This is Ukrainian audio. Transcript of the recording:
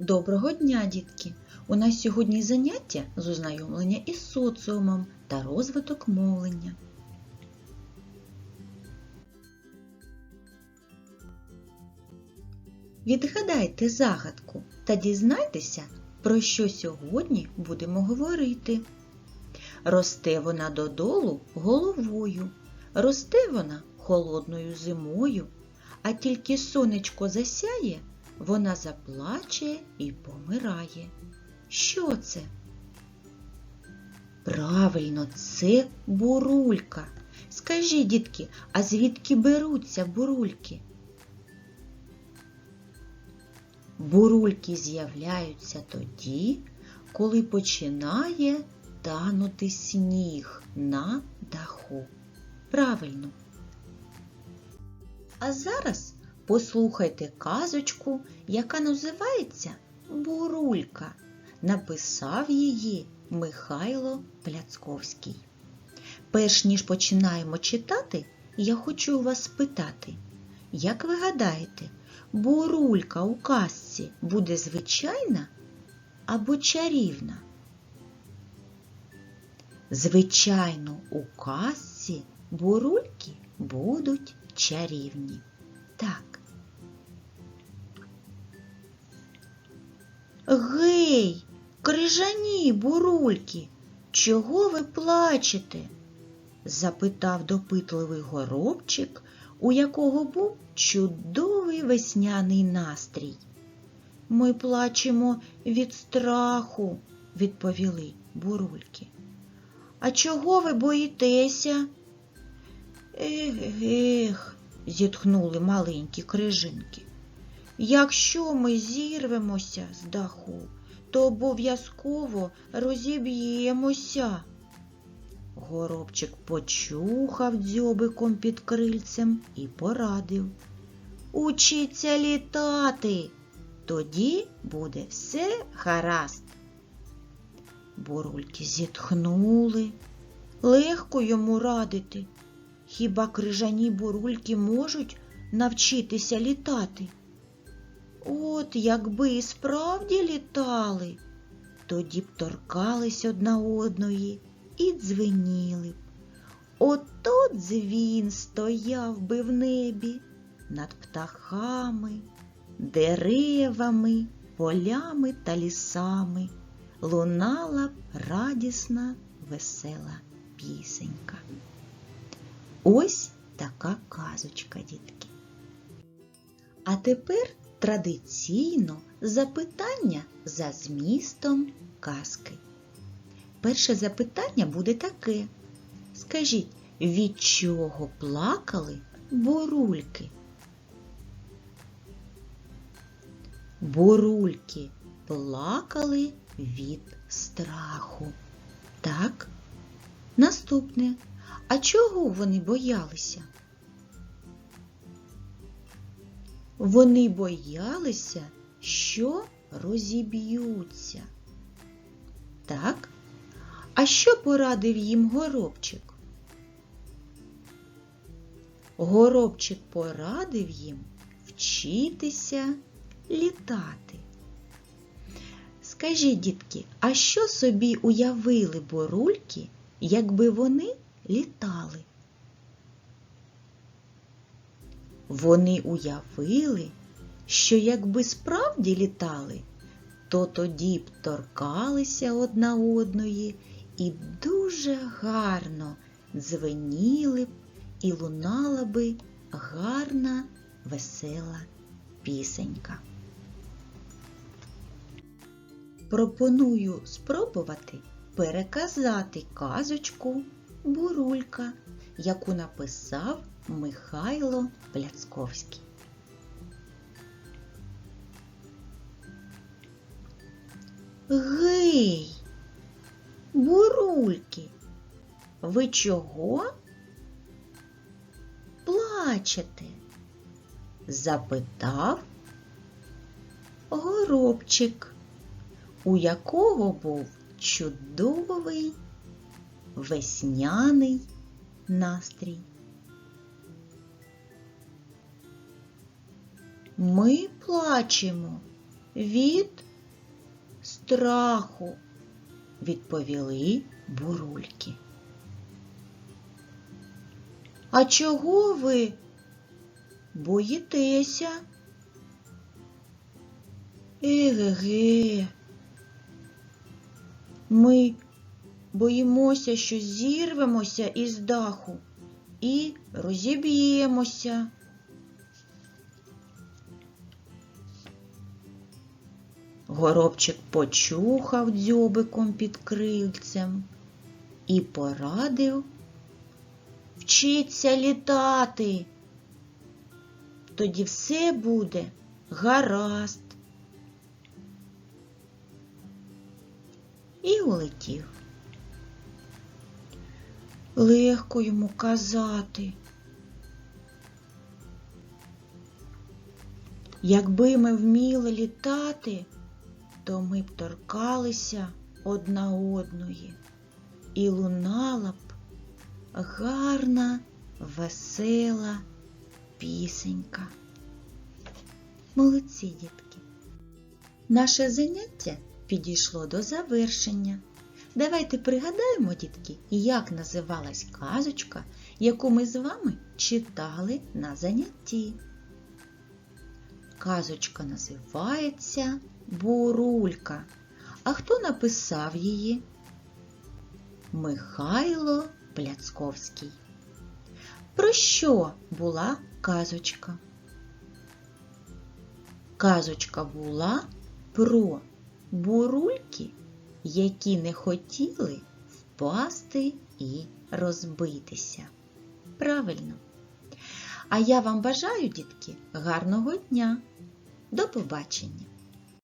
Доброго дня, дітки! У нас сьогодні заняття з ознайомлення із соціумом та розвиток мовлення. Відгадайте загадку та дізнайтеся, про що сьогодні будемо говорити. Росте вона додолу головою, росте вона холодною зимою, а тільки сонечко засяє, вона заплаче і помирає. Що це? Правильно, це бурулька. Скажіть, дітки, а звідки беруться бурульки? Бурульки з'являються тоді, коли починає танути сніг на даху. Правильно. А зараз послухайте казочку, яка називається Бурулька. Написав її Михайло Пляцковський. Перш ніж починаємо читати, я хочу вас спитати, як ви гадаєте, бурулька у казці буде звичайна або чарівна? Звичайно, у казці бурульки будуть чарівні. Так. Гей, крижані бурульки, чого ви плачете? запитав допитливий горобчик, у якого був чудовий весняний настрій. Ми плачемо від страху, відповіли бурульки. А чого ви боїтеся? Ех, ех, зітхнули маленькі крижинки. Якщо ми зірвемося з даху, то обов'язково розіб'ємося. Горобчик почухав дзьобиком під крильцем і порадив. Учіться літати, тоді буде все гаразд. Бурульки зітхнули. Легко йому радити. Хіба крижані бурульки можуть навчитися літати? От якби і справді літали, тоді б торкались одна одної і дзвеніли б. Ото дзвін стояв би в небі над птахами, деревами, полями та лісами. Лунала б радісна, весела пісенька. Ось така казочка, дітки. А тепер традиційно запитання за змістом казки. Перше запитання буде таке. Скажіть, від чого плакали бурульки? Бурульки плакали від страху. Так? Наступне. А чого вони боялися? Вони боялися, що розіб'ються. Так? А що порадив їм горобчик? Горобчик порадив їм вчитися літати. Скажіть, дітки, а що собі уявили борульки, якби вони літали? Вони уявили, що якби справді літали, то тоді б торкалися одна одної і дуже гарно дзвеніли б і лунала би гарна, весела пісенька. Пропоную спробувати переказати казочку Бурулька, яку написав Михайло Пляцковський. Гей, бурульки, ви чого плачете? запитав горобчик, у якого був чудовий весняний настрій. Ми плачемо від страху, відповіли бурульки. А чого ви боїтеся? Еге-ге. Ми боїмося, що зірвемося із даху і розіб'ємося. Горобчик почухав дзьобиком під крильцем і порадив вчиться літати. Тоді все буде гаразд. І улетів. Легко йому казати. Якби ми вміли літати, то ми б торкалися одна одної і лунала б гарна, весела пісенька. Молодці, дітки! Наше заняття підійшло до завершення. Давайте пригадаємо, дітки, як називалась казочка, яку ми з вами читали на занятті. Казочка називається Бурулька. А хто написав її? Михайло Пляцковський. Про що була казочка? Казочка була про бурульки, які не хотіли впасти і розбитися. Правильно. А я вам бажаю, дітки, гарного дня. До побачення!